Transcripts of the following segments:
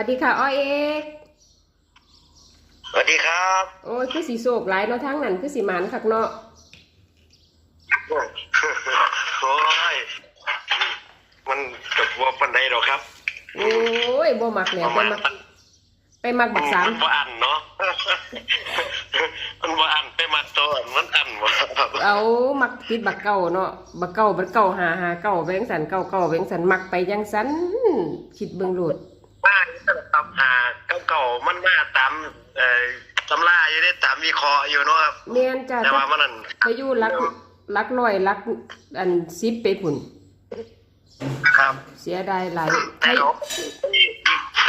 วัสดีค่ะอ้อเอกสวัสดีครับ โอ้ยคือสีโศกหลายเนาะทั้งนั้นคือสีหมันคักเนาะโอ้ยมันกับวัวปันใดหรอกครับโอ้ยบ่มักแล้วไปมักไปมักบักสามนบ่อันเนาะมันบ่อันไปมักตัวอันมันอันบ่ครับเอามักติดบักเก่าเนาะบักเก่าบักเก่าหาหาเก่าแบงสันเก่าเก่าแบงสันมักไปจังสันคิดเบิ่งโลด มาตามหาเก่าๆมันมาตามเอ่อตำราอยู่ได้ตามวิเคราะห์อยู่เนาะครับแม่นจ้าแต่ว่ามันนั่นไปอยู่รักรักร้อยรักอันซิปไปพุ่นครับ เสียดายหลายแต่ให้เขา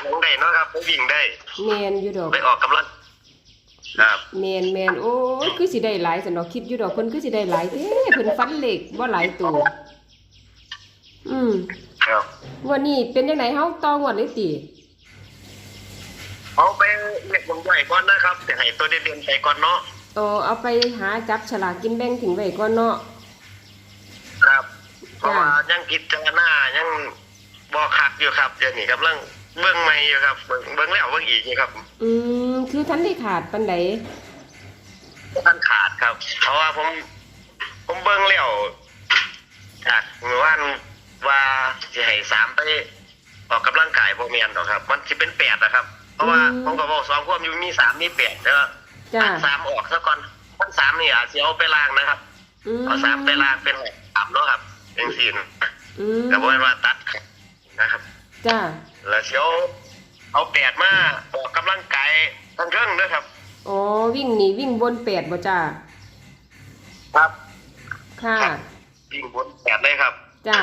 ลงได้เนาะครับไปวิ่งได้แม่นอยู่ดอกไปออกกำลังครับแม่นแม่นโอ้ยคือสิได้หลายสันดอกคิดอยู่ดอกเพิ่นคือสิได้หลายเด้เพิ่นฟันเหล็กบ่หลายตัวอืม ครับงวันนี้เป็นจังไดเฮาต่องวดเลยติเอาไปเรียกผมใหญ่ก่อนนะครับแต่ให้ตัวเด่นๆไปก่อนเนาะเออเอาไปหาจับฉลากกินแบ่งทิ้งไว้ก่อนเนาะครับ เพราะจ้ะว่ายังพิจารณายังบ่คักอยู่ครับเดี๋ยวนี้กำลังเบิ่งใหม่อยู่ครับเบิ่งเบิ่งแล้วเบิ่งอีกอยู่ครับ อืมคือทันได้ขาดปานใดท่านขาดครับ เพราะว่าผม ผมเบิ่งแล้วจากเมื่อวาน ว่าสิให้สามไปออกกำลังกายบ่แม่นดอกครับ มันสิเป็นแปดนะครับ เพราะว่าผมก็บอกสองความอยู่มีสามมีแปดแล้วจ้าสามออกซะก่อนมันสามนี่อาจสิเอาไปล้างนะครับอืมเอาสามไปล้างเป็นสามเนาะครับจังซี่นะอืมแต่บ่แม่นว่าตัดนะครับจ้าแล้วเชียวเอาแปดมาออกกำลังกายทั้งเครื่องด้วยครับอ๋อวิ่งหนีวิ่งบนแปดบ่จ้าครับค่ะวิ่งบนแปดเลยครับ จ้า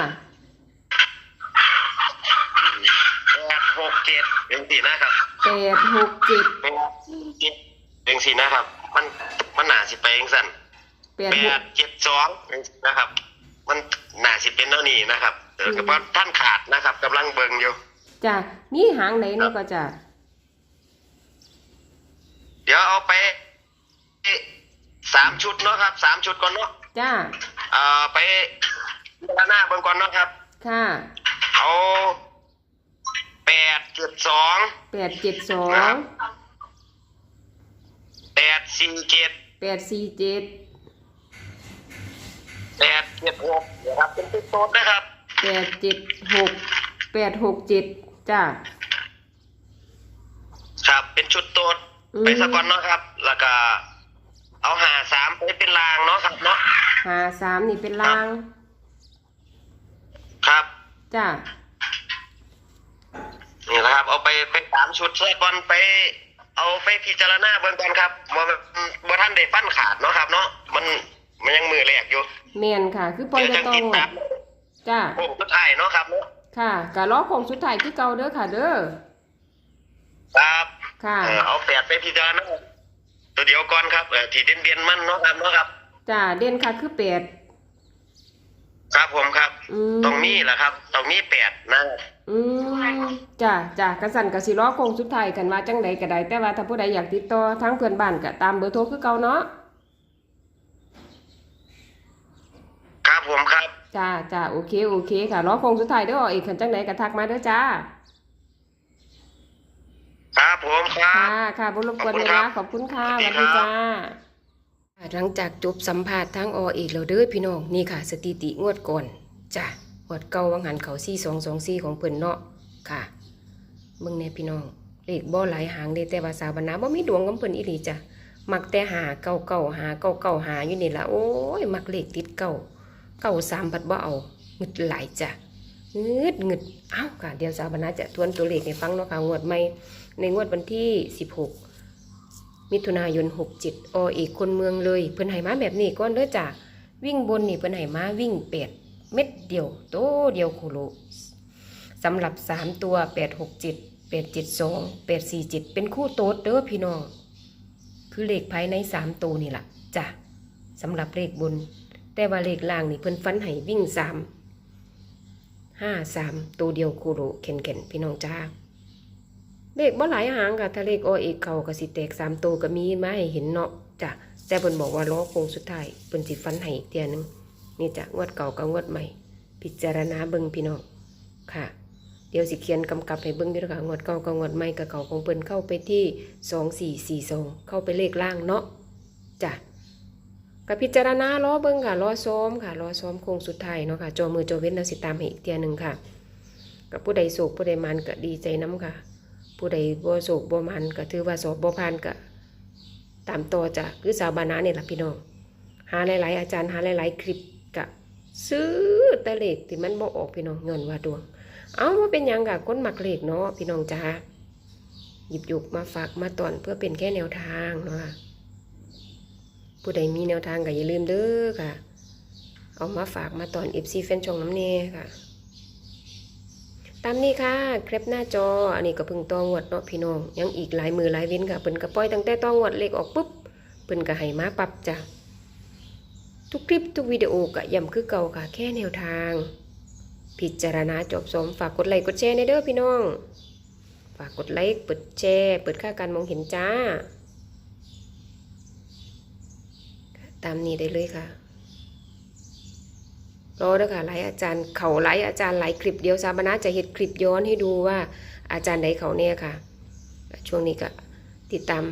แปดห กเจ็ดเป็นสี่นะครับแปดหกเจ็ดแปดเจ็ดเป็นสี่นะครับ มันมันหนาสิไปเองสั่นแปดแปหกดเจ็ดสองเป็นสี่นะครับ มันหนาสิเป็นเท่านี้นะครับเออเพราะท่านขาดนะครับกำลังเบิ่งอยู่จ้ามีหางไหนนี่ก็จ้าเดี๋ยวเอาไปสามชุดเนาะครับสามชุดก่อนเนาะจ้าเอ่อไปด้านหน้าเบิ่งก่อนเนาะครับ ค่ะ เอา แปดเจ็ดสองแปดเจ็ดสองแปดสี่เจ็ดแปดสี่เจ็ดแปดเจ็ดหกนะครับเป็นตุ๊กโต๊ดนะครับแปดเจ็ดหกแปดหกเจ็ดจ้าครับเป็นชุดโต๊ดอืมไปสกอนเนาะครับ แล้วก็เอาหาสามไปเป็นรางเนาะครับเนาะหาสามนี่เป็นลาง ครับ จ้า นี่นะครับ เอาไปไปสามชุดสกอนไป เอาไปพิจารณาเบื้องต้นครับว่าว่าท่านได้ฟันขาดเนาะครับ เนาะมันมันยังมือแรกอยู่แมนค่ะ คือปล่อยเดี๋ยวจะจะต้องติดตามจ้าโอ้สุดท้ายเนาะครับเนาะค่ะกะล้อโคงสุดท้ายคือเก่าเด้อค่ะ เด้อครับค่ะเออเอาแปดไปพิจารณาตัวเดียวก่อนครับเออที่เด่นเด่นๆมันเนาะครับเนาะครับ จ้าเด่นค่ะคือแปดครับผมครับ อืมตรงนี้แหละครับ ตรงนี้แปดนะ อืมจ้าจ้ากระสันกะสิล้อโคงสุดท้ายกันว่าจังใดก็ได้แต่ว่าถ้าผู้ใดอยากติดต่อทั้งเพื่อนบ้านก็ตามเบอร์โทรคือเก่าเนาะครับผมครับ จ้าจ้าโอเคโอเคค่ะล้อโคงสุดท้ายเด้ออีกขันจังใดก็ทักมาเด้อจ้าครับผมครับค่ะค่ะบุรบกวนเวลาขอบคุณค่ะสสวัวัสสดีดีครับจ้าหลังจากจบสัมภาษณ์ทางออีกแล้วเด้อพี่น้องนี่ค่ะ สถิติงวดก่อนจ้ะ งวดเก่าวังหันเขาซี่สองสองซี่ของเพิ่นเนาะค่ะเบิ่งแน่พี่น้องเลขบ่หลายหางเดแต่ว่าสาบรรณาบ่มีดวงกับเพิ่นอีหลีจ้ะมักแต่หาเก่าเก่าหาเก่าเก่าหาอยู่นี่ละโอ้ยมักเลขติดเก่าเก่าสามบัดบ่เอางึดหลายจ้ะงึดงึดเอ้าค่ะเดี๋ยวสาวบรรณาจะทวนตัวเลขให้ฟังเนาะค่ะงวดใหม่ในงวดวันที่16มิถุนายน67อเอกคนเมืองเลยเพิ่นให้มาแบบนี้ก่อนเด้อจ้ะวิ่งบนนี่เพิ่นให้มาวิ่งแปด เม็ดเดียวโตเดียวโคโลสำหรับ 3 ตัว 867 872 847 เป็นคู่โต๊ดเด้อพี่น้อง คือเลขภายใน 3 ตัวนี่แหละจ้ะสำหรับเลขบน แต่ว่าเลขล่างนี่เพิ่นฟันให้วิ่ง 3 5 3 ตัวเดียวโคโลเข็นๆพี่น้องจ้าเลขบ่หลายหางค่ะถ้าเลขโอเอกเขาก็สิแตกสามตัวก็มีมาให้เห็นเนาะจ้ะแต่เพิ่นบอกว่าล้อโค้งสุดท้ายเพิ่นสิฟันให้อีกเทียหนึง นี่จ้ะงวดเก่ากับงวดใหม่ พิจารณาเบิ่งพี่น้องค่ะ เดี๋ยวสิเขียนกำกับให้เบิ่งด้อค่ะงวดเก่ากับงวดใหม่กับเขาของเพิ่นเข้าไปที่2442เข้าไปเลขล่างเนาะจ้ะก็พิจารณารอเบิ่งค่ะรอซ้อมค่ะรอซ้อมโค้งสุดท้ายเนาะค่ะจอมือจอเว้นแล้วสิตามให้อีกเทียหนึ่งค่ะ กับผู้ใดโศกผู้ใดมันก็ดีใจน้ำค่ะ ผู้ใดบ่โศกบ่มันก็ถือว่าสอบบ่ผ่านก็ตามต่อจ้ะคือสาวบานาเนี่ยแหละพี่น้องหาหลาย ๆ อาจารย์หาหลาย ๆ คลิป ซื้อแต่เลขที่มันบ่ออกพี่น้องเงินว่าดวง เอาว่าเป็นยังกะคนหมักเลขเนาะพี่น้องจ้าหยิบหยุกมาฝากมาตอนเพื่อเป็นแค่แนวทางเนาะคะผู้ใดมีแนวทางก็อย่าลืมเด้อค่ะ เอามาฝากมาตอน FC แฟนช่องน้ำเน่ค่ะ ตามนี้ค่ะเครปหน้าจออันนี้ก็เพิ่งตองวดเนาะพี่น้อง ยังอีกหลายมือหลายเว้นค่ะเพิ่นก็ปล่อยตั้งแต่ตองวดเลขออกปุ๊บเพิ่นก็ให้มาปรับจ้ะ ทุกคลิปทุกวิดีโอก็ย้ำคือเก่าค่ะแค่แนวทาง พิจารณาจบสมฝากกดไลค์กดแชร์ในเด้อพี่น้อง ฝากกดไลค์เปิดแชร์เปิดค่าการมองเห็นจ้า ตามนี้ได้เลยค่ะรอเด้อค่ะหลายอาจารย์เขาหลายอาจารย์หลายคลิปเดียวสาบนาจะเห็ดคลิปย้อนให้ดูว่าอาจารย์ใดเขาเนี่ยค่ะ ช่วงนี้ก็ติดตาม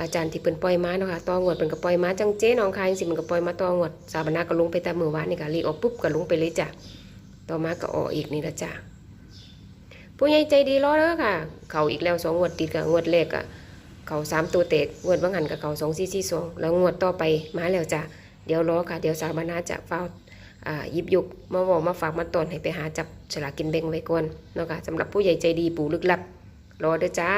อาจารย์ที่เปิ้นปล่อยม้าเนาะค่ะตองวดเปิ้นก็ปล่อยม้าจังเจ๊น้องคายสิมันก็ปล่อยม้าตองวดสาบนาก็ลงไปแต่มือวานนี่ก็ลีออกปุ๊บก็ลงไปเลยจ้ะต่อมาก็ออกอีกนี่ละจ้ะผู้ใหญ่ใจดีรอเด้อค่ะ เขาอีกแล้วสองงวดติดกับงวดแรกอะเขาสามตัวเตกงวดบางหันกับเขาสองสี่สี่สองแล้วงวดต่อไปมาแล้วจ้ะเดี๋ยวรอค่ะ เดี๋ยวสาบนาจะเฝ้ายิบยุกมาบอกมาฝากมาตอนให้ไปหาจับฉลากกินแบ่งไว้ก่อนเนาะค่ะสำหรับผู้ใหญ่ใจดีปู่ลึกลับรอเด้อจ้า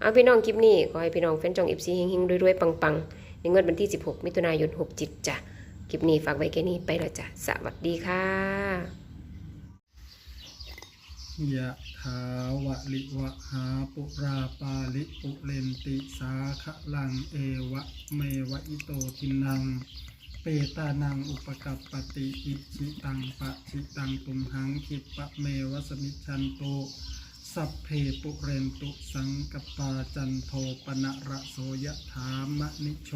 เอาพี่น้องคลิปนี้ขอให้พี่น้องแฟนจองอิฟซีเฮงๆรวยๆปังๆ ในงินวันที่ 16 มิถุนายน 67จ้ะคลิปนี้ฝากไว้แค่นี้ไปแล้วจ้ะสวัสดีค่ะยะถาวะลิวะหาปุราปาลิปุเรนติสาขะลังเอวะเมวะอิโตทินัง เปตานังอุปกัปปติอิชิตังปะชิตังตุมหังคิปะเมวะสมิชันโต สัพเพปุเรนตุสังกปาจันโทปนะระโสยะถามะนิโช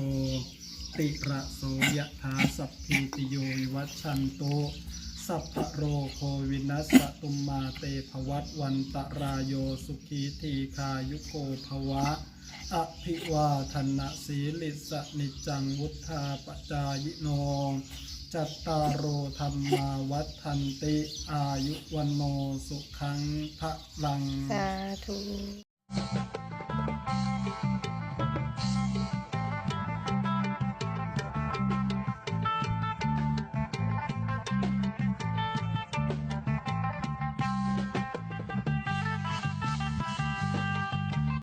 ติระโสยะถาสัพพิติโยวัชันโตสัพพโรโควินัสตุมมาเตภวัตวันตรายโยสุขีทีคายุโกภวะ อภิวาทนะสีลิสนิจังวุธาปจายโน จัตตารโอธรรมาวัฒนติ อายุวันโนสุขังพระลัง สาธุ